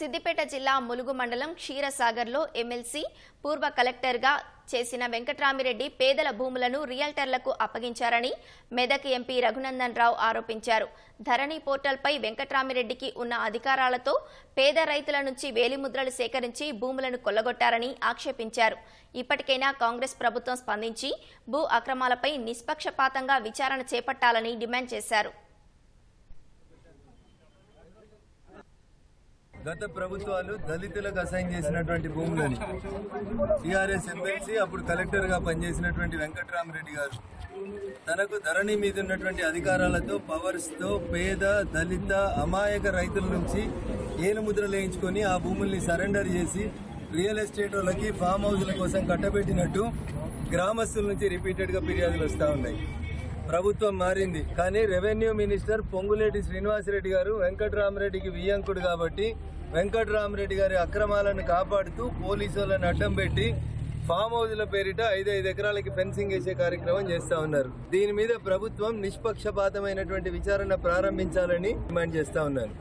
సిద్దిపేట జిల్లా ములుగు మండలం క్షీరసాగర్లో ఎమ్మెల్సీ పూర్వ కలెక్టర్గా చేసిన వెంకట్రామిరెడ్డి పేదల భూములను రియల్టర్లకు అప్పగించారని మెదక్ ఎంపీ రఘునందన్ రావు ఆరోపించారు. ధరణి పోర్టల్పై వెంకట్రామిరెడ్డికి ఉన్న అధికారాలతో పేద రైతుల నుంచి వేలిముద్రలు సేకరించి భూములను కొల్లగొట్టారని ఆక్షేపించారు. ఇప్పటికైనా కాంగ్రెస్ ప్రభుత్వం స్పందించి భూ అక్రమాలపై నిష్పక్షపాతంగా విచారణ చేపట్టాలని డిమాండ్ చేశారు. గత ప్రభుత్వాలు దళితులకు అసైన్ చేసినటువంటి భూములని టీఆర్ఎస్ ఎమ్మెల్సీ అప్పుడు కలెక్టర్గా పనిచేసినటువంటి వెంకట్రామరెడ్డి గారు. తనకు ధరణి మీద ఉన్నటువంటి అధికారాలతో పవర్స్తో పేద దళిత అమాయక రైతుల నుంచి ఏలు ముద్ర లేయించుకొని ఆ భూముల్ని సరెండర్ చేసి రియల్ ఎస్టేట్ వాళ్ళకి ఫామ్ హౌస్ల కోసం కట్టబెట్టినట్టు గ్రామస్తుల నుంచి రిపీటెడ్గా ఫిర్యాదులు వస్తూ ఉన్నాయి. ప్రభుత్వం మారింది. కానీ రెవెన్యూ మినిస్టర్ పొంగులేటి శ్రీనివాసరెడ్డి గారు వెంకటరామరెడ్డికి వియ్యంకుడు కాబట్టి వెంకటరామరెడ్డి గారి అక్రమాలను కాపాడుతూ పోలీసులను అడ్డం పెట్టి ఫామ్ హౌస్ల పేరిట ఐదు ఐదు ఎకరాలకి ఫెన్సింగ్ వేసే కార్యక్రమం చేస్తా ఉన్నారు. దీని మీద ప్రభుత్వం నిష్పక్షపాతమైనటువంటి విచారణ ప్రారంభించాలని డిమాండ్ చేస్తా ఉన్నారు.